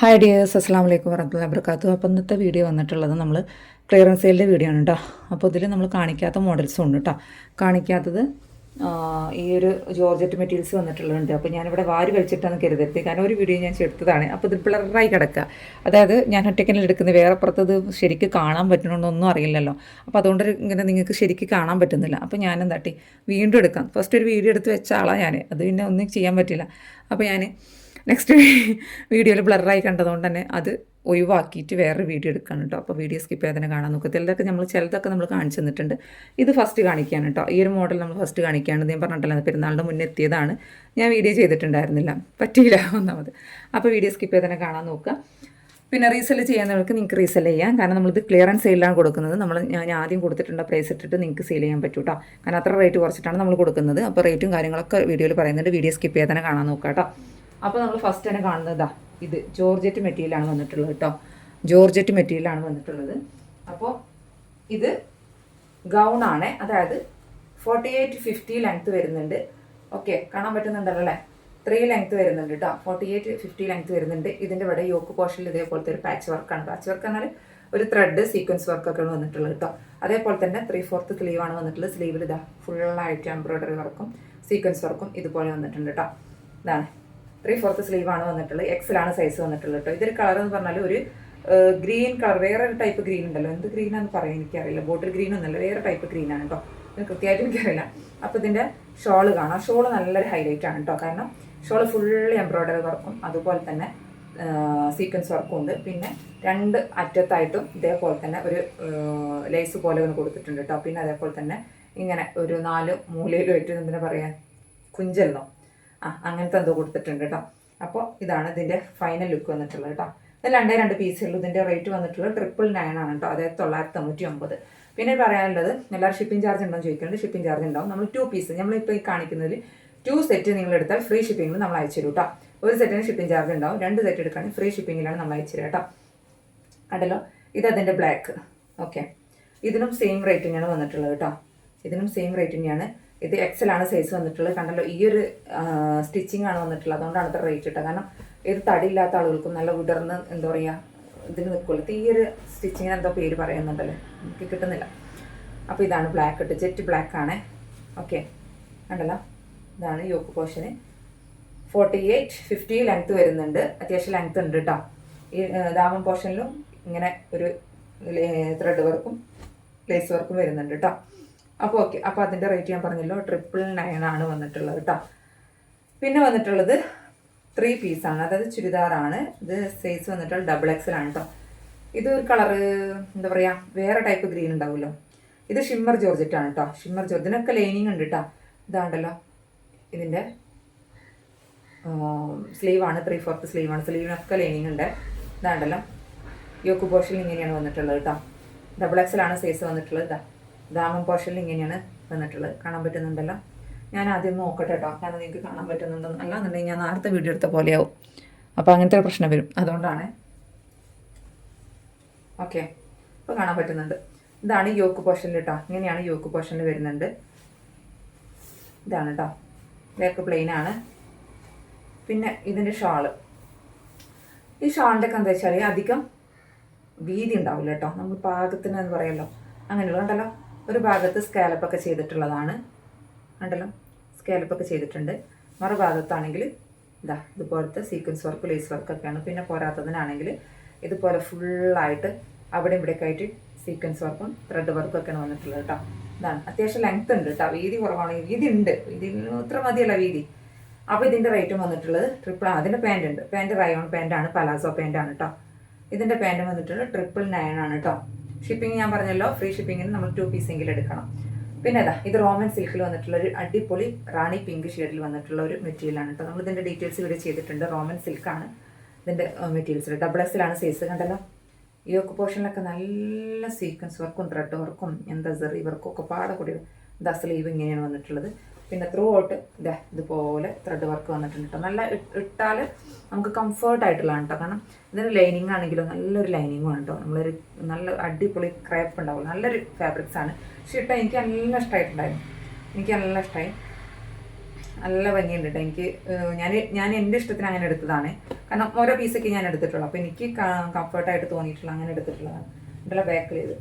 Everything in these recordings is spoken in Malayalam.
ഹായ് ഡിയേഴ്സ് അസ്സാം വലൈക്കും വറഹമുല്ല വർക്കാത്തു അപ്പോൾ ഇന്നത്തെ വീഡിയോ വന്നിട്ടുള്ളത് നമ്മൾ ക്ലിയറൻസ് സെയിലിന്റെ വീഡിയോ ആണ് കേട്ടോ അപ്പോൾ ഇതിൽ നമ്മൾ കാണിക്കാത്ത മോഡൽസും ഉണ്ട് കേട്ടോ കാണിക്കാത്തത് ഈ ഒരു ജോർജറ്റ് മെറ്റീരിയൽസ് വന്നിട്ടുള്ളതുണ്ട് അപ്പോൾ ഞാനിവിടെ വാരി വലിച്ചിട്ടാണ് കരുതരുത്. കാരണം ഒരു വീഡിയോ ഞാൻ എടുത്തതാണ് അപ്പോൾ ഇത് ബ്ലറായി കിടക്കുക. അതായത് ഞാൻ ഒറ്റക്കനിൽ എടുക്കുന്നത്. വേറെ പുറത്ത് ഇത് ശരിക്ക് കാണാൻ പറ്റണമെന്നൊന്നും അറിയില്ലല്ലോ. അപ്പോൾ അതുകൊണ്ട് ഇങ്ങനെ നിങ്ങൾക്ക് ശരിക്ക് കാണാൻ പറ്റുന്നില്ല. അപ്പോൾ ഞാൻ എന്താട്ടി വീണ്ടും എടുക്കാം. ഫസ്റ്റ് ഒരു വീഡിയോ എടുത്ത് വെച്ച ആളാണ് ഞാൻ അത് പിന്നെ ഒന്നും ചെയ്യാൻ പറ്റില്ല. അപ്പോൾ ഞാൻ നെക്സ്റ്റ് വീഡിയോയിൽ ബ്ലറായി കണ്ടതുകൊണ്ട് തന്നെ അത് ഒഴിവാക്കിയിട്ട് വേറെ വീഡിയോ എടുക്കാൻ കേട്ടോ അപ്പോൾ വീഡിയോ സ്കിപ്പ് ചെയ്യാതെ തന്നെ കാണാൻ നോക്കുക ചിലതൊക്കെ നമ്മൾ ചിലതൊക്കെ നമ്മൾ കാണിച്ചു തന്നിട്ടുണ്ട്. ഇത് ഫസ്റ്റ് കാണിക്കുകയാണ് കേട്ടോ ഈ ഒരു മോഡൽ നമ്മൾ ഫസ്റ്റ് കാണിക്കുകയാണ് ഞാൻ പറഞ്ഞിട്ടില്ല പെരുന്നാളിന്റെ മുന്നേ എത്തിയതാണ്. ഞാൻ വീഡിയോ ചെയ്തിട്ടുണ്ടായിരുന്നില്ല. പറ്റിയില്ല ഒന്നാമത്. അപ്പോൾ വീഡിയോ സ്കിപ്പ് ചെയ്ത് തന്നെ കാണാൻ നോക്കുക. പിന്നെ റീസെൽ ചെയ്യുന്നവർക്ക് നിങ്ങൾക്ക് റീസെൽ ചെയ്യാം. കാരണം നമ്മളിത് ക്ലിയറൻസ് സെയിലാണ് കൊടുക്കുന്നത്. നമ്മൾ ഞാൻ ആദ്യം കൊടുത്തിട്ടുണ്ട് പ്രൈസ് ഇട്ടിട്ട് നിങ്ങൾക്ക് സെയിൽ ചെയ്യാൻ പറ്റൂ കേട്ടോ കാരണം അത്ര റേറ്റ് കുറച്ചിട്ടാണ് നമ്മൾ കൊടുക്കുന്നത്. അപ്പോൾ റേറ്റും കാര്യങ്ങളൊക്കെ വീഡിയോയിൽ പറയുന്നുണ്ട്. വീഡിയോ സ്കിപ്പ് ചെയ്യാതെ തന്നെ കാണാൻ നോക്കാം കേട്ടോ അപ്പോൾ നമ്മൾ ഫസ്റ്റ് തന്നെ കാണുന്നതാ ഇതാ ജോർജറ്റ് മെറ്റീരിയലാണ് വന്നിട്ടുള്ളത് കേട്ടോ ജോർജറ്റ് മെറ്റീരിയലാണ് വന്നിട്ടുള്ളത്. അപ്പോൾ ഇത് ഗൗൺ ആണ്. അതായത് ഫോർട്ടി എയ്റ്റ് ഫിഫ്റ്റി ലെങ്ത് വരുന്നുണ്ട്. ഓക്കെ കാണാൻ പറ്റുന്നുണ്ടല്ലോ അല്ലേ? ത്രീ ലെങ്ത് വരുന്നുണ്ട് കേട്ടോ ഫോർട്ടി എയ്റ്റ് ഫിഫ്റ്റി ലെങ്ത് വരുന്നുണ്ട്. ഇതിന്റെ ഇവിടെ യോക്ക് പോർഷനിൽ ഇതേപോലത്തെ ഒരു പാച്ച് വർക്കാണ് പാച്ച് വർക്ക് എന്നാൽ ഒരു ത്രെഡ് സീക്വൻസ് വർക്കൊക്കെയാണ് വന്നിട്ടുള്ളത് കേട്ടോ അതേപോലെ തന്നെ ത്രീ ഫോർത്ത് സ്ലീവ് ആണ് വന്നിട്ടുള്ളത്. സ്ലീവിൽ ഇതാ ഫുള്ളായിട്ട് എംബ്രോയിഡറി വർക്കും സീക്വൻസ് വർക്കും ഇതുപോലെ വന്നിട്ടുണ്ട് കേട്ടോ ഇതാണ്. ത്രീ ഫോർത്ത് സ്ലീവ് ആണ് വന്നിട്ടുള്ളത്. എക്സലാണ് സൈസ് വന്നിട്ടുള്ളത് കേട്ടോ ഇതൊരു കളർ എന്ന് പറഞ്ഞാൽ ഒരു ഗ്രീൻ കളർ വേറെ ഒരു ടൈപ്പ് ഗ്രീൻ ഉണ്ടല്ലോ. എന്ത് ഗ്രീൻ ആണെന്ന് പറയാൻ എനിക്കറിയില്ല. ബോട്ടിൽ ഗ്രീൻ ഒന്നല്ല വേറെ ടൈപ്പ് ഗ്രീൻ ആണ് കേട്ടോ കൃത്യമായിട്ട് എനിക്കറിയില്ല. അപ്പോൾ ഇതിന്റെ ഷോൾ കാണാം. ഷോൾ നല്ലൊരു ഹൈലൈറ്റ് ആണ് കേട്ടോ കാരണം ഷോൾ ഫുള്ള് എംബ്രോയ്ഡറി വർക്കും. അതുപോലെ തന്നെ സീക്വൻസ് വർക്കും ഉണ്ട്. പിന്നെ രണ്ട് അറ്റത്തായിട്ടും ഇതേപോലെ തന്നെ ഒരു ലേസ് പോലെ ഒന്ന് കൊടുത്തിട്ടുണ്ട് കേട്ടോ പിന്നെ അതേപോലെ തന്നെ ഇങ്ങനെ ഒരു നാല് മൂലയിലുമായിട്ട് എന്തിനാ പറയുക കുഞ്ചെല്ലോ ആ അങ്ങനത്തെ എന്തോ കൊടുത്തിട്ടുണ്ട് കേട്ടോ അപ്പോൾ ഇതാണ് ഇതിന്റെ ഫൈനൽ ലുക്ക് വന്നിട്ടുള്ളത് കേട്ടോ ഇത് രണ്ടേ രണ്ട് പീസേ ഉള്ളൂ. ഇതിന്റെ റേറ്റ് വന്നിട്ടുള്ളത് ട്രിപ്പിൾ നയൻ ആണ് കേട്ടോ അതായത് തൊള്ളായിരത്തി തൊണ്ണൂറ്റി ഒമ്പത് പിന്നെ പറയാനുള്ളത് എല്ലാവരും ഷിപ്പിംഗ് ചാർജ് ഉണ്ടോ എന്ന് ചോദിക്കുന്നുണ്ട്. ഷിപ്പിംഗ് ചാർജ് ഉണ്ടാവും. നമ്മൾ ടു പീസ് നമ്മളിപ്പോൾ ഈ കാണിക്കുന്നതിൽ ടു സെറ്റ് നിങ്ങൾ എടുത്താൽ ഫ്രീ ഷിപ്പിംഗിൽ നമ്മൾ അയച്ചു കേട്ടോ ഒരു സെറ്റിന് ഷിപ്പിംഗ് ചാർജ് ഉണ്ടാവും. രണ്ട് സെറ്റ് എടുക്കുകയാണെങ്കിൽ ഫ്രീ ഷിപ്പിംഗിലാണ് നമ്മൾ അയച്ചു കേട്ടോ കണ്ടല്ലോ? ഇത് അതിന്റെ ബ്ലാക്ക് ഓക്കെ ഇതിനും സെയിം റേറ്റിംഗ് ആണ് വന്നിട്ടുള്ളത് കേട്ടോ ഇതിനും സെയിം റേറ്റിംഗ് ആണ്. ഇത് എക്സൽ ആണ് സൈസ് വന്നിട്ടുള്ളത്. കണ്ടല്ലോ ഈ ഒരു സ്റ്റിച്ചിങ് ആണ് വന്നിട്ടുള്ളത്. അതുകൊണ്ടാണ് ഇത്ര റേറ്റ് ഇട്ടത്. കാരണം ഇത് തടിയില്ലാത്ത ആളുകൾക്കും നല്ല വിടർന്ന് എന്താ പറയുക ഇതിന് നിൽക്കുമല്ലോ ഈ ഒരു സ്റ്റിച്ചിങ്ങിന് എന്തോ പേര് പറയുന്നുണ്ടല്ലോ. എനിക്ക് കിട്ടുന്നില്ല. അപ്പോൾ ഇതാണ് ബ്ലാക്ക് ഇട്ട് ജെറ്റ് ബ്ലാക്ക് ആണ്. ഓക്കെ കണ്ടല്ലോ? ഇതാണ് യോക്ക് പോർഷന് ഫോർട്ടി എയ്റ്റ് ഫിഫ്റ്റി ലെങ്ത് വരുന്നുണ്ട്. അത്യാവശ്യം ലെങ്ത് ഉണ്ട് കേട്ടോ ഈ ദാമൻ പോർഷനിലും ഇങ്ങനെ ഒരു ത്രെഡ് വർക്കും ലേസ് വർക്കും വരുന്നുണ്ട് കേട്ടോ അപ്പോൾ ഓക്കെ അപ്പോൾ അതിന്റെ റേറ്റ് ഞാൻ പറഞ്ഞല്ലോ ട്രിപ്പിൾ നയൻ ആണ് വന്നിട്ടുള്ളത് കേട്ടോ പിന്നെ വന്നിട്ടുള്ളത് ത്രീ പീസാണ് അതായത് ചുരിദാറാണ്. ഇത് സൈസ് വന്നിട്ടുള്ള ഡബിൾ എക്സൽ ആണ് കേട്ടോ ഇത് ഒരു കളറ് എന്താ പറയുക വേറെ ടൈപ്പ് ഗ്രീൻ ഉണ്ടാവുമല്ലോ. ഇത് ഷിമ്മർ ജോർജറ്റ് ആണ് കേട്ടോ ഷിമ്മർ ജോർജ് ഇതിനൊക്കെ ലൈനിങ് ഉണ്ട് കേട്ടോ ഇതാണ്ടല്ലോ. ഇതിന്റെ സ്ലീവാണ് ത്രീ ഫോർത്ത് സ്ലീവാണ് സ്ലീവിനൊക്കെ ലൈനിങ് ഉണ്ട്. ഇതാണ്ടല്ലോ. യോക്ക് പോർഷൻ ഇങ്ങനെയാണ് വന്നിട്ടുള്ളത് കേട്ടോ ഡബിൾ എക്സൽ ആണ് സൈസ് വന്നിട്ടുള്ളത് ഇതാ ദാമൻ പോർഷനിൽ ഇങ്ങനെയാണ് വന്നിട്ടുള്ളത്. കാണാൻ പറ്റുന്നുണ്ടല്ലോ? ഞാൻ ആദ്യം നോക്കട്ടെ കേട്ടോ കാരണം നിങ്ങൾക്ക് കാണാൻ പറ്റുന്നുണ്ടോ അല്ലാന്നുണ്ടെങ്കിൽ ഞാൻ നേരത്തെ വീഡിയോ എടുത്ത പോലെയാവും. അപ്പോൾ അങ്ങനത്തെ ഒരു പ്രശ്നം വരും. അതുകൊണ്ടാണ്. ഓക്കെ. ഇപ്പോൾ കാണാൻ പറ്റുന്നുണ്ട്. ഇതാണ് യോക്ക് പോർഷനിൽ കേട്ടോ ഇങ്ങനെയാണ് യോക്ക് പോർഷനിൽ വരുന്നുണ്ട്. ഇതാണ് കേട്ടോ ബാക്ക് പ്ലെയിൻ ആണ്. പിന്നെ ഇതിന്റെ ഷാൾ. ഈ ഷാളിന്റെ ഒക്കെ എന്താ വെച്ചാൽ അധികം വീതി ഉണ്ടാവില്ല കേട്ടോ നമ്മൾ പാകത്തിന് എന്ന് പറയല്ലോ. അങ്ങനെയുള്ള കണ്ടല്ലോ ഒരു ഭാഗത്ത് സ്കാലപ്പൊക്കെ ചെയ്തിട്ടുള്ളതാണ്. കണ്ടല്ലോ? സ്കാലപ്പൊക്കെ ചെയ്തിട്ടുണ്ട്. മറുഭാഗത്താണെങ്കിൽ ഇതാ ഇതുപോലത്തെ സീക്വൻസ് വർക്ക് ലേസ് വർക്കൊക്കെയാണ് പിന്നെ പോരാത്തതിനാണെങ്കിൽ ഇതുപോലെ ഫുള്ളായിട്ട് അവിടെ ഇവിടെയൊക്കെ ആയിട്ട് സീക്വൻസ് വർക്കും ത്രെഡ് വർക്കും ഒക്കെയാണ് വന്നിട്ടുള്ളത് കേട്ടോ ഇതാണ്. അത്യാവശ്യം ലെങ്ത് ഉണ്ട് കേട്ടോ വീതി കുറവാണ്. വീതി ഉണ്ട്. ഇതിന് ഇത്ര മതിയല്ല വീതി. അപ്പോൾ ഇതിന്റെ റേറ്റും വന്നിട്ടുള്ളത് ട്രിപ്പിൾ അതിന്റെ പാന്റ് ഉണ്ട്. പാന്റ് റയോൺ പാന്റാണ് പലാസോ പാന്റാണ് കേട്ടോ ഇതിന്റെ പാന്റ് വന്നിട്ടുള്ളത് ട്രിപ്പിൾ നയൻ ആണ് കേട്ടോ ഷിപ്പിംഗ് ഞാൻ പറഞ്ഞല്ലോ ഫ്രീ ഷിപ്പിങ്ങിന് നമ്മൾ ടു പീസെങ്കിലും എടുക്കണം. പിന്നെ അതാ ഇത് റോമൻ സിൽക്കിൽ വന്നിട്ടുള്ള ഒരു അടിപൊളി റാണി പിങ്ക് ഷെയ്ഡിൽ വന്നിട്ടുള്ള ഒരു മെറ്റീരിയലാണ് കേട്ടോ നമ്മൾ ഇതിന്റെ ഡീറ്റെയിൽസ് ഇവിടെ ചെയ്തിട്ടുണ്ട്. റോമൻ സിൽക്കാണ് ഇതിന്റെ മെറ്റീരിയൽസ് ഡബിൾ എക്സിലാണ് സൈസ് കണ്ടല്ലോ. ഈ ഒക്കെ പോർഷനിലൊക്കെ നല്ല സീക്വൻസ് വർക്കും ത്രെഡ് വർക്കും എന്താ സെറി വർക്കും ഒക്കെ പാടെ കൂടി ദാ സ്ലീവ് ഇങ്ങനെയാണ് വന്നിട്ടുള്ളത്. പിന്നെ ത്രൂ ഔട്ട് ഇതാ ഇതുപോലെ ത്രെഡ് വർക്ക് വന്നിട്ടുണ്ട് കേട്ടോ നല്ല ഇട്ടാൽ നമുക്ക് കംഫേർട്ട് ആയിട്ടുള്ള കേട്ടോ കാരണം ഇതിന് ലൈനിങ് ആണെങ്കിലും നല്ലൊരു ലൈനിങ്ങും ആണ് കേട്ടോ നമ്മളൊരു നല്ല അടിപൊളി ക്രേപ്പ് ഉണ്ടാവും നല്ലൊരു ഫാബ്രിക്സ് ആണ്. പക്ഷേ ഇട്ടാൽ എനിക്ക് നല്ല ഇഷ്ടമായിട്ടുണ്ടായിരുന്നു എനിക്ക് നല്ല ഇഷ്ടമായി നല്ല ഭംഗിയുണ്ട് കേട്ടോ എനിക്ക് ഞാൻ ഞാൻ എന്റെ ഇഷ്ടത്തിന് അങ്ങനെ എടുത്തതാണ്. കാരണം ഓരോ പീസൊക്കെ ഞാൻ എടുത്തിട്ടുള്ളൂ. അപ്പോൾ എനിക്ക് കംഫർട്ടായിട്ട് തോന്നിയിട്ടുള്ള അങ്ങനെ എടുത്തിട്ടുള്ളതാണ്. ഇതിന്റെ ബാക്കിൽ ഇത്.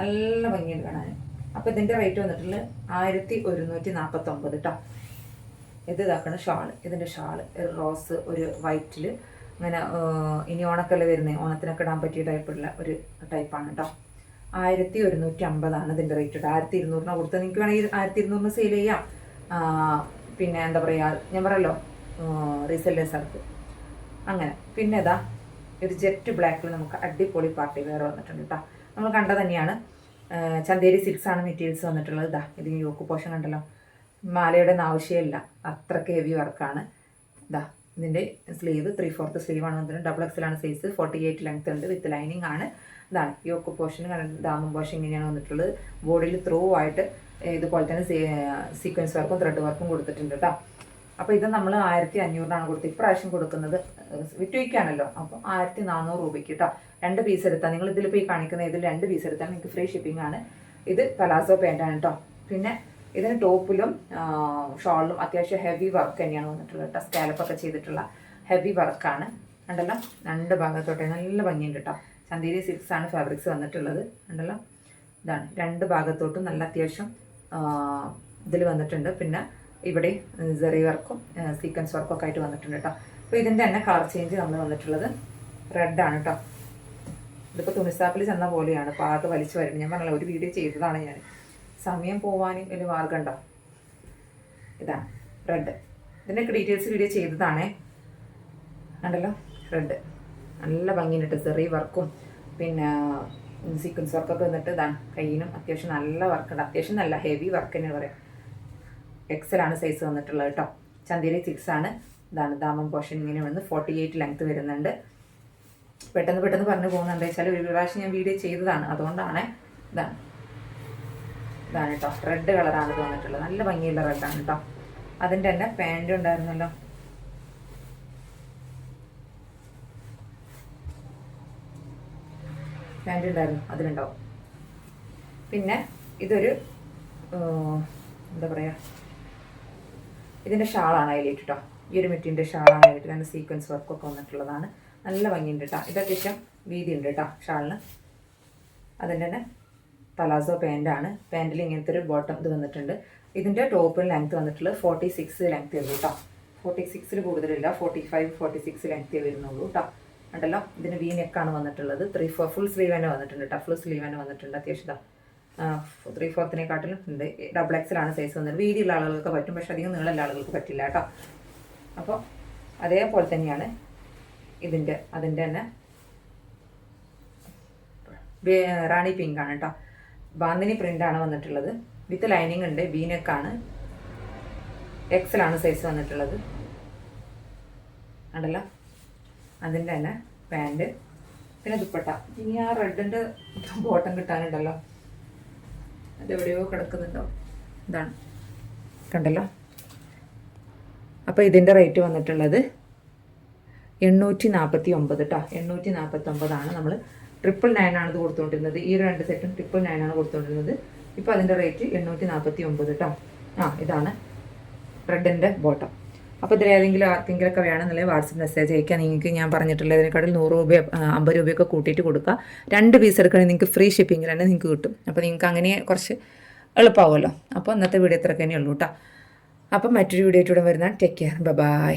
നല്ല ഭംഗിയുണ്ട് കാണാൻ അപ്പോൾ ഇതിന്റെ റേറ്റ് വന്നിട്ടുള്ള ആയിരത്തി ഒരുന്നൂറ്റി നാൽപ്പത്തൊമ്പത് കേട്ടോ ഇത് ഇതാക്കണ ഷാൾ ഇതിന്റെ ഷാൾ ഒരു റോസ് ഒരു വൈറ്റിൽ അങ്ങനെ ഇനി ഓണക്കല്ല വരുന്നത് ഓണത്തിനൊക്കെ ഇടാൻ പറ്റിയ ടൈപ്പുള്ള ഒരു ടൈപ്പാണ് കേട്ടോ ആയിരത്തി ഒരുന്നൂറ്റി അമ്പതാണ് ഇതിന്റെ റേറ്റ് കേട്ടോ ആയിരത്തി ഇരുന്നൂറിന് കൊടുത്ത് നിങ്ങൾക്ക് വേണമെങ്കിൽ ആയിരത്തി ഇരുന്നൂറിന് സെയിൽ ചെയ്യാം. പിന്നെ എന്താ പറയുക ഞാൻ പറയല്ലോ റീസെല്ലേഴ്സർക്ക് അങ്ങനെ. പിന്നെ ഇതാ ഒരു ജെറ്റ് ബ്ലാക്കിൽ നമുക്ക് അടിപൊളി പാർട്ടി വെയർ വന്നിട്ടുണ്ട് കേട്ടോ നമ്മൾ കണ്ട തന്നെയാണ്. ചന്തേരി സിൽക്സ് ആണ് മെറ്റീരിയൽസ് വന്നിട്ടുള്ളത്. ഇതാ ഇത് യോക്ക് പോഷൻ കണ്ടല്ലോ. മാലയുടെ ആവശ്യമില്ല. അത്രയ്ക്ക് ഹെവി വർക്കാണ് ഇതാ ഇതിന്റെ സ്ലീവ് ത്രീ ഫോർത്ത് സ്ലീവ് ആണ് വന്നിട്ട് ഡബിൾ എക്സലാണ് സൈസ് ഫോർട്ടി എയ്റ്റ് ലെങ്ത് ഉണ്ട് വിത്ത് ലൈനിങ് ആണ്. ഇതാണ്. യോക്ക് പോർഷൻ ദാമം പോർഷൻ ഇങ്ങനെയാണ് വന്നിട്ടുള്ളത്. ബോഡിയിൽ ത്രൂ ആയിട്ട് ഇതുപോലെ തന്നെ സീക്വൻസ് വർക്കും ത്രെഡ് വർക്കും കൊടുത്തിട്ടുണ്ട് കേട്ടോ അപ്പോൾ ഇത് നമ്മൾ ആയിരത്തി അഞ്ഞൂറിനാണ് കൊടുത്തത് ഇപ്രാവശ്യം കൊടുക്കുന്നത്. വിറ്റുവയ്ക്കാണല്ലോ അപ്പോൾ ആയിരത്തി നാനൂറ് രൂപയ്ക്ക് കേട്ടോ രണ്ട് പീസ് എടുത്താൽ നിങ്ങൾ ഇതിലിപ്പോൾ പോയി കാണിക്കുന്ന ഇതിൽ രണ്ട് പീസ് എടുത്താൽ നിങ്ങൾക്ക് ഫ്രീ ഷിപ്പിംഗ് ആണ്. ഇത് പലാസോ പാന്റാണ് കേട്ടോ പിന്നെ ഇതിന് ടോപ്പിലും ഷോളിലും അത്യാവശ്യം ഹെവി വർക്ക് തന്നെയാണ് വന്നിട്ടുള്ളത് കേട്ടോ സ്കാലപ്പൊക്കെ ചെയ്തിട്ടുള്ള ഹെവി വർക്കാണ് ഉണ്ടല്ലോ രണ്ട് ഭാഗത്തോട്ടെ നല്ല ഭംഗിയുണ്ട് കേട്ടോ ചന്തേരി സിൽക്സ് ആണ് ഫാബ്രിക്സ് വന്നിട്ടുള്ളത്. ഉണ്ടല്ലോ ഇതാണ്. രണ്ട് ഭാഗത്തോട്ടും നല്ല അത്യാവശ്യം ഇതിൽ വന്നിട്ടുണ്ട്. പിന്നെ ഇവിടെ സെറി വർക്കും സീക്വൻസ് വർക്കും ഒക്കെ ആയിട്ട് വന്നിട്ടുണ്ട് കേട്ടോ അപ്പോൾ ഇതിന്റെ തന്നെ കളർ ചേഞ്ച് നമ്മൾ വന്നിട്ടുള്ളത് റെഡാണ് കേട്ടോ ഇതിപ്പോൾ തുണിസാപ്പിൽ ചെന്ന പോലെയാണ് പാട്ട് വലിച്ചു വരുന്നത് ഞാൻ പറഞ്ഞല്ലോ ഒരു വീഡിയോ ചെയ്തതാണ് ഞാൻ സമയം പോവാനും വലിയ മാർഗം ഉണ്ടോ? ഇതാണ് റെഡ് ഇതിന്റെയൊക്കെ ഡീറ്റെയിൽസ് വീഡിയോ ചെയ്തതാണേ. ഉണ്ടല്ലോ റെഡ് നല്ല ഭംഗിയുണ്ട് സെറി വർക്കും പിന്നെ സീക്വൻസ് വർക്കൊക്കെ വന്നിട്ട് ഇതാണ് കയ്യിനും അത്യാവശ്യം നല്ല വർക്കുണ്ട് അത്യാവശ്യം നല്ല ഹെവി വർക്ക് തന്നെ പറയാം. എക്സലാണ് സൈസ് വന്നിട്ടുള്ളത് കേട്ടോ ചന്തേരി സിക്സ് ആണ്. ഇതാണ് ദാമം പോഷൻ ഇങ്ങനെ വന്ന് ഫോർട്ടി എയ്റ്റ് ലെങ്ത് വരുന്നുണ്ട്. പെട്ടെന്ന് പെട്ടെന്ന് പറഞ്ഞു പോകുന്നുണ്ട് വെച്ചാൽ ഒരു പ്രാവശ്യം ഞാൻ വീഡിയോ ചെയ്തതാണ്. അതുകൊണ്ടാണ് ഇതാണ് ഇതാണ് കേട്ടോ റെഡ് കളറാണ് ഇത് നല്ല ഭംഗിയുള്ള റെഡാണ് കേട്ടോ അതിന്റെ തന്നെ പാന്റ് ഉണ്ടായിരുന്നല്ലോ. പാന്റ് ഉണ്ടായിരുന്നു. അതിലുണ്ടാവും. പിന്നെ ഇതൊരു എന്താ പറയുക ഇതിന്റെ ഷാളാണ് അതിലേക്ക് കേട്ടോ ഈ ഒരു മെറ്റീരിയന്റെ ഷാളാണ് അതിലേക്ക് നല്ല സീക്വൻസ് വർക്കൊക്കെ വന്നിട്ടുള്ളതാണ്. നല്ല ഭംഗിയുണ്ട് കേട്ടോ ഇത് അത്യാവശ്യം വീതി ഉണ്ട് കേട്ടോ ഷാളിന്. അതിന്റെ തന്നെ പലാസോ പാന്റാണ് പാന്റിൽ ഇങ്ങനത്തെ ഒരു ബോട്ടം ഇത് വന്നിട്ടുണ്ട്. ഇതിന്റെ ടോപ്പിൽ ലെങ്ത് വന്നിട്ടുള്ളത് ഫോർട്ടി സിക്സ് ലെങ്ത് വരുന്നു കേട്ടോ ഫോർട്ടി സിക്സിൽ കൂടുതലില്ല. ഫോർട്ടി ഫൈവ് ഫോർട്ടി സിക്സ് ലെങ്ത്തേ വരുന്നുള്ളൂ കേട്ടോ ഉണ്ടല്ലോ ഇതിന് വി നെക്കാണ് വന്നിട്ടുള്ളത്. ത്രീ ഫോർ ഫുൾ സ്ലീവ് തന്നെ വന്നിട്ടുണ്ട് കേട്ടോ ഫുൾ സ്ലീവ് തന്നെ വന്നിട്ടുണ്ട്. അത്യാവശ്യം ത്രീ ഫോർത്തിനെക്കാട്ടിലും ഉണ്ട്. ഡബിൾ എക്സിലാണ് സൈസ് വന്നത്. വീതിയുള്ള ആളുകൾക്ക് പറ്റും പക്ഷെ അധികം നീളമുള്ള ആളുകൾക്ക് പറ്റില്ല കേട്ടോ. അപ്പോൾ അതേപോലെ തന്നെയാണ് ഇതിന്റെ അതിന്റെ തന്നെ റാണി പിങ്ക് ആണ് കേട്ടോ. ബാന്തിനി പ്രിന്റ് ആണ് വന്നിട്ടുള്ളത്. വിത്ത് ലൈനിങ് ഉണ്ട് ബീനെക്കാണ് എക്സലാണ് സൈസ് വന്നിട്ടുള്ളത്. ഉണ്ടല്ലോ അതിന്റെ തന്നെ പാന്റ് പിന്നെ ദുപ്പട്ട. ഇനി ആ റെഡിന്റെ ബോട്ടം കിട്ടാനുണ്ടല്ലോ. അതെവിടെയോ കിടക്കുന്നുണ്ടോ. ഇതാണ്. കണ്ടല്ലോ? അപ്പോൾ ഇതിന്റെ റേറ്റ് വന്നിട്ടുള്ളത് എണ്ണൂറ്റി നാൽപ്പത്തി ഒമ്പത് കേട്ടോ എണ്ണൂറ്റി നാൽപ്പത്തൊമ്പതാണ് നമ്മൾ ട്രിപ്പിൾ നയൻ ആണ് ഇത് കൊടുത്തുകൊണ്ടിരുന്നത് ഈ ഒരു രണ്ട് സെറ്റും ട്രിപ്പിൾ നയൻ ആണ് കൊടുത്തുകൊണ്ടിരുന്നത് ഇപ്പോൾ അതിന്റെ റേറ്റ് എണ്ണൂറ്റി നാൽപ്പത്തി ഒമ്പത് കേട്ടോ ആ ഇതാണ് റെഡിന്റെ ബോട്ടം അപ്പോൾ ഇതിൽ ഏതെങ്കിലും ആർക്കെങ്കിലുമൊക്കെ വേണമെന്നുണ്ടെങ്കിൽ വാട്സപ്പ് മെസ്സേജ് അയക്കാം നിങ്ങൾക്ക് ഞാൻ പറഞ്ഞിട്ടുള്ളതിനേക്കാളും നൂറ് രൂപ അമ്പത് രൂപയൊക്കെ കൂട്ടിയിട്ട് കൊടുക്കുക രണ്ട് പീസ് എടുക്കണമെങ്കിൽ നിങ്ങൾക്ക് ഫ്രീ തന്നെ നിങ്ങൾക്ക് കിട്ടും. അപ്പോൾ നിങ്ങൾക്ക് അങ്ങനെ കുറച്ച് എളുപ്പമാവുമല്ലോ അപ്പോൾ ഇന്നത്തെ വീഡിയോ ഇത്രയൊക്കെ തന്നെയുള്ളൂ കേട്ടോ. അപ്പം മറ്റൊരു വീഡിയോ ആയിട്ട് വരുന്ന ടേക്ക് കെയർ ബൈ